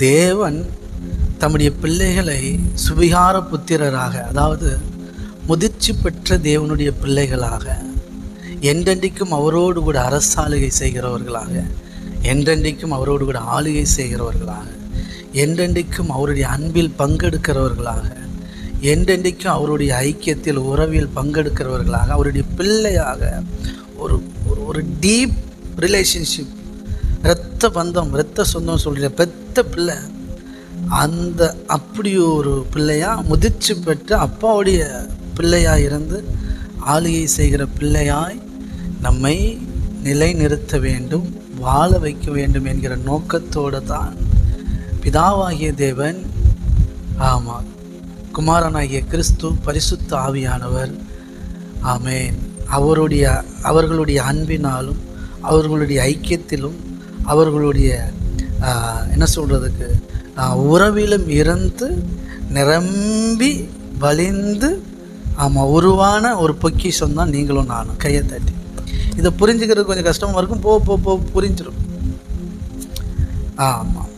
தேவன் தம்முடைய பிள்ளைகளை சுவிகார புத்திரராக அதாவது முதிர்ச்சி பெற்ற தேவனுடைய பிள்ளைகளாக என்றென்றைக்கும் அவரோடு கூட அரசாளுகை செய்கிறவர்களாக என்றென்றைக்கும் அவரோடு கூட ஆளுகை செய்கிறவர்களாக என்றென்றைக்கும் அவருடைய அன்பில் பங்கெடுக்கிறவர்களாக என்றென்றைக்கும் அவருடைய ஐக்கியத்தில் உறவில் பங்கெடுக்கிறவர்களாக அவருடைய பிள்ளையாக ஒரு ஒரு ஒரு டீப் ரிலேஷன்ஷிப் இரத்த பந்தம் இரத்த சொந்தம் சொல்கிற பெத்த பிள்ளை அந்த அப்படி ஒரு பிள்ளையாக முதிர்ச்சி பெற்று அப்பாவுடைய பிள்ளையாக இருந்து ஆளுகை செய்கிற பிள்ளையாய் நம்மை நிலைநிறுத்த வேண்டும் வாழ வைக்க வேண்டும் என்கிற நோக்கத்தோடு தான் பிதாவாகிய தேவன் ஆமாம் குமாரனாகிய கிறிஸ்து பரிசுத்த ஆவியானவர். ஆமென். அவருடைய அவர்களுடைய அன்பினாலும் அவர்களுடைய ஐக்கியத்திலும் அவர்களுடைய என்ன சொல்கிறதுக்கு உறவிலும் இருந்து நிரம்பி வலிந்து ஆமாம் உருவான ஒரு பொக்கிஷம் தான் நீங்களும் நானும் கையை தட்டி. இதை புரிஞ்சுக்கிறது கொஞ்சம் கஷ்டமாக இருக்கும் போ போ போ புரிஞ்சிடும் ஆமாம்